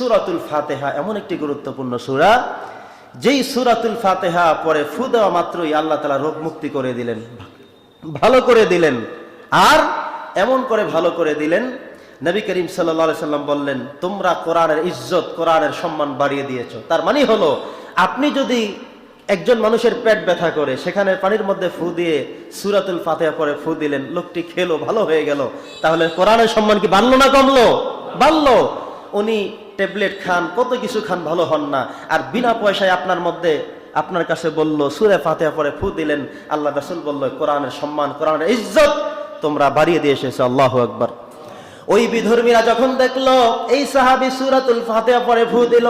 সুরাতুল ফাতেহা এমন একটি গুরুত্বপূর্ণ সুরা, যেই সুরাতুল ফাতেহা পরে ফু দেওয়া মাত্রই আল্লাহ তালা রোগ মুক্তি করে দিলেন, ভালো করে দিলেন। আর এমন করে ভালো করে দিলেন, নবী করিম সাল্লা সাল্লাম বললেন, তোমরা কোরআনের ইজ্জত, কোরআনের সম্মান বাড়িয়ে দিয়েছ। তার মানে হলো, আপনি যদি একজন মানুষের পেট ব্যথা করে, সেখানে পানির মধ্যে ফু দিয়ে সুরাতুল ফাতেহা পরে ফু দিলেন, লোকটি খেলো, ভালো হয়ে গেল, তাহলে কোরআনের সম্মান কি বাড়লো না কমলো? বাড়লো। উনি ট্যাবলেট খান, কত কিছু খান, ভালো হন না। আর বিনা পয়সায় আপনার মধ্যে আপনার কাছে বলল, সুরে ফাতেহা পরে ফু দিলেন। আল্লাহ রাসুল বলল, কোরআনের সম্মান, কোরআনের ইজ্জত তোমরা বাড়িয়ে দিয়ে এসেছ, আল্লাহ আকবার। ওই বিধর্মীরা যখন দেখল, এই সাহাবি সুরাতুল ফাতেহা পরে ফু দিল,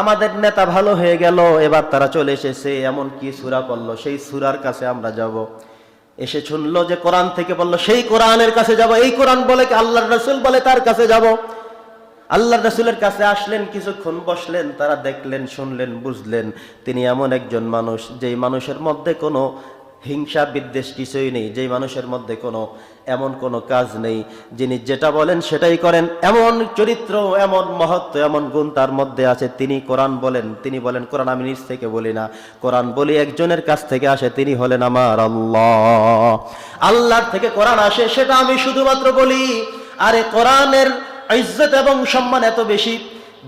আমাদের নেতা ভালো হয়ে গেল, এবার তারা চলে এসেছে, এমন কি সুরা পড়ল, সেই সুরার কাছে আমরা যাব। এসে শুনলো যে কোরআন থেকে বলল, সেই কোরআনের কাছে যাব, এই কোরআন বলে আল্লাহ রসুল বলে তার কাছে যাব? আল্লাহ রসুলের কাছে আসলেন, কিছুক্ষণ বসলেন, তারা দেখলেন, শুনলেন, বুঝলেন, তিনি এমন একজন মানুষ, যেই মানুষের মধ্যে কোনো হিংসা, বিদ্বেষ কিছুই নেই, যেই মানুষের মধ্যে কোনো এমন কোনো কাজ নেই, যিনি যেটা বলেন সেটাই করেন। এমন চরিত্র, এমন মহত্ব, এমন গুণ তার মধ্যে আছে। তিনি কোরআন বলেন, তিনি বলেন, কোরআন আমি নিজ থেকে বলি না। কোরআন বলি একজনের কাছ থেকে আসে, তিনি হলেন আমার আল্লাহ। আল্লাহর থেকে কোরআন আসে, সেটা আমি শুধুমাত্র বলি। আরে কোরআনের ইজ্জত এবং সম্মান এত বেশি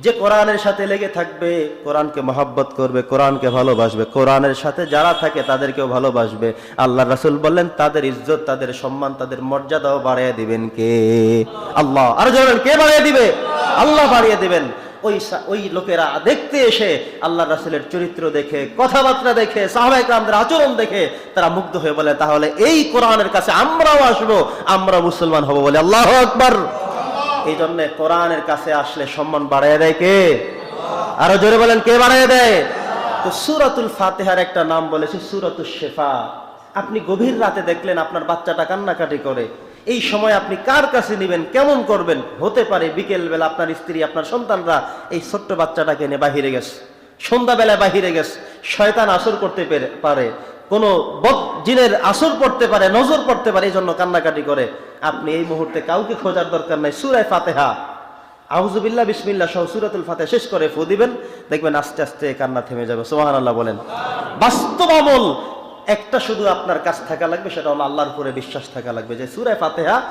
যে কোরআনের সাথে লেগে থাকবে, কোরআনকে মহাব্বত করবে, কোরআনকে ভালোবাসবে, কোরআনের সাথে যারা থাকে তাদেরকেও ভালোবাসবে। আল্লাহ রাসুল বললেন, তাদের ইজ্জত, তাদের সম্মান, তাদের মর্যাদাও বাড়িয়ে দিবেন কে? আল্লাহ। আর জানেন কে বাড়িয়ে দিবে? আল্লাহ বাড়িয়ে দিবেন। ওই ওই লোকেরা দেখতে এসে আল্লাহ রাসুলের চরিত্র দেখে, কথাবার্তা দেখে সাহবাইকরামদের আচরণ দেখে তারা মুগ্ধ হয়ে বলে, তাহলে এই কোরআনের কাছে আমরাও আসব আমরা মুসলমান হব বলে আল্লাহ আকবার। এই জন্য কোরআনের কাছে আসলে সম্মান বাড়ায় দেয় কে? আরও জোরে বলেন, কে বাড়ায় দেয়? তো সুরাতুল ফাতেহার একটা নাম বলেছে সুরাতুল শেফা। আপনি গভীর রাতে দেখলেন আপনার বাচ্চাটা কান্নাকাটি করে। এই সময় আপনি কার কাছে নেবেন, কেমন করবেন? হতে পারে বিকেল বেলা আপনার স্ত্রী, আপনার সন্তানরা এই ছোট্ট বাচ্চাটাকে নিয়ে বাহিরে গেছে। সন্ধ্যাবেলায় বাহিরে গেছে। শয়তান আসর করতে পারে। কোনো বদ জিনের আসর পড়তে পারে, নজর পড়তে পারে এই জন্য কান্নাকাটি করে। আপনি এই মুহূর্তে কাউকে খোঁজার দরকার নাই। সুরায় ফাতেহা। আউজুবিল্লাহ বিসমিল্লাহ সহ সুরাতুল ফাতে শেষ করে ফু দিবেন। দেখবেন আস্তে আস্তে কান্না থেমে যাবে। সোহান আল্লাহ বলেন। বাস্তব আমল একটা শুধু আপনার কাছ থাকা লাগবে, সেটা হলো আল্লাহর উপরে বিশ্বাস থাকা লাগবে। যে সুরায় ফাতেহা,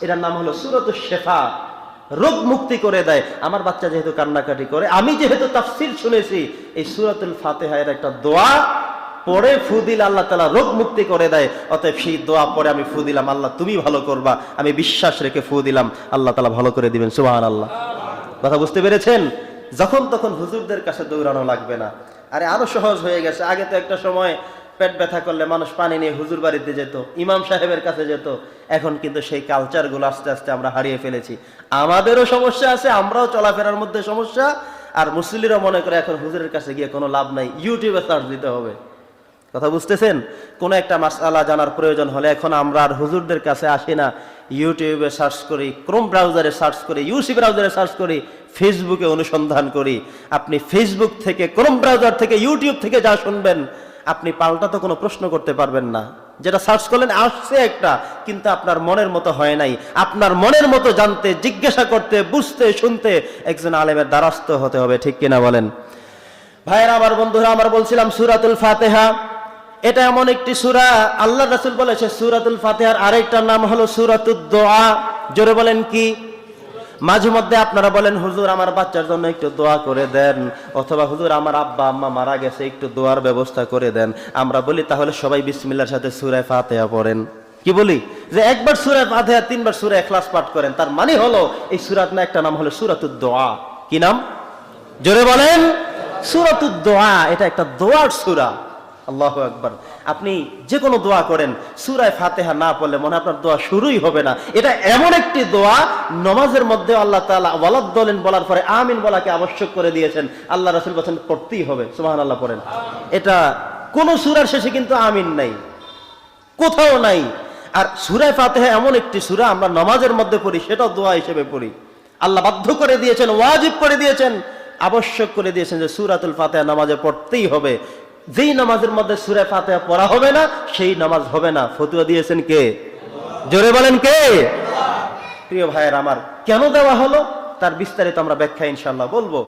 এটার নাম হলো সুরতুল শেফা। রোগ মুক্তি করে দেয়। আমার বাচ্চা যেহেতু কান্নাকাটি করে, আমি যেহেতু তাফসির শুনেছি, এই সুরাতুল ফাতেহা এর একটা দোয়া পরে ফু দিলে আল্লাহ তালা রোগ মুক্তি করে দেয়। অতএব সেই দোয়া পরে আমি ফু দিলাম। আল্লাহ তুমি ভালো করবা। আমি বিশ্বাস রেখে ফু দিলাম। আল্লাহ তালা ভালো করে দিবেন। সুবাহান আল্লাহ কথা বুঝতে পেরেছেন? যখন তখন হুজুরদের কাছে দৌড়ানো লাগবে না। আরে আরও সহজ হয়ে গেছে। আগে তো একটা সময় পেট ব্যথা করলে মানুষ পানি নিয়ে হুজুর বাড়িতে যেত, ইমাম সাহেবের কাছে যেত। এখন কিন্তু সেই কালচারগুলো আস্তে আস্তে আমরা হারিয়ে ফেলেছি। আমাদেরও সমস্যা আছে, আমরাও চলাফেরার মধ্যে সমস্যা। আর মুসলিমরা মনে করে এখন হুজুরের কাছে গিয়ে কোনো লাভ নাই। ইউটিউবে সার্চ দিতে হবে। কথা বুঝতেছেন? কোন একটা মাসালা জানার প্রয়োজন হলে এখন আমরা আর হুজুরদের কাছে আসি না। ইউটিউবে সার্চ করি, ক্রোম ব্রাউজারে সার্চ করি, ইউসি ব্রাউজারে সার্চ করি, ফেসবুকে অনুসন্ধান করি। আপনি ফেসবুক থেকে, ক্রোম ব্রাউজার থেকে, ইউটিউব থেকে যা শুনবেন, আপনি পাল্টা তো কোনো প্রশ্ন করতে পারবেন না। যেটা সার্চ করলেন, আসছে একটা, কিন্তু আপনার মনের মতো হয় নাই। আপনার মনের মতো জানতে, জিজ্ঞাসা করতে, বুঝতে, শুনতে একজন আলেমের দ্বারস্থ হতে হবে, ঠিক কিনা বলেন? ভাইয়েরা, আমার বন্ধুরা, আমার বলছিলাম সুরাতুল ফাতেহা। এটা এমন একটি সুরা আল্লাহ রাসুল বলেছে সুরাতুল ফাতেহার আরেকটা নাম হলো সুরাতুদ দোয়া। জোরে বলেন কি? মাঝে মধ্যে আপনারা বলেন, হুজুর, আমার বাচ্চার জন্য একটু দোয়া করে দেন। অথবা, হুজুর, আমার আব্বা, আম্মা মারা গেছে, একটু দোয়ার ব্যবস্থা করে দেন। আমরা বলি, তাহলে সবাই বিসমিল্লার সাথে সুরায় ফাতেহা পড়েন। কি বলি? যে একবার সুরায় ফাতেহা, তিনবার সুরা এখলাস পাঠ করেন, তার মানে হলো এই সুরাত না একটা নাম হলো সুরাতুদ দোয়া। কি নাম? জোরে বলেন, সুরাতুদ দোয়া। এটা একটা দোয়ার সুরা। আল্লাহ আকবার। আপনি যে কোনো দোয়া করেন, সুরায় ফাতেহা না পড়লে মনে আপনার দোয়া শুরুই হবে না। এটা এমন একটি দোয়া, নমাজের মধ্যে আল্লাহ তাআলা ওয়ালাদ দলেন বলার পরে আমিন বলাকে আবশ্যক করে দিয়েছেন। আল্লাহ রাসূল বলেন পড়তেই হবে। সুবহানাল্লাহ পড়েন। এটা কোন সুরার শেষে কিন্তু আমিন নাই। কোথাও নাই। আর সুরায় ফাতেহা এমন একটি সুরা, আমরা নামাজের মধ্যে পড়ি, সেটাও দোয়া হিসেবে পড়ি। আল্লাহ বাধ্য করে দিয়েছেন, ওয়াজিব করে দিয়েছেন। আবশ্যক করে দিয়েছেন যে সুরাতুল ফাতেহা নামাজে পড়তেই হবে। যেই নামাজের মধ্যে সুরে ফাতে পড়া হবে না, সেই নামাজ হবে না। ফতুয়া দিয়েছেন কে? জোরে বলেন কে? প্রিয় ভাইয়ের আমার কেন দেওয়া হলো? তার বিস্তারিত আমরা ব্যাখ্যা ইনশাল্লাহ বলব।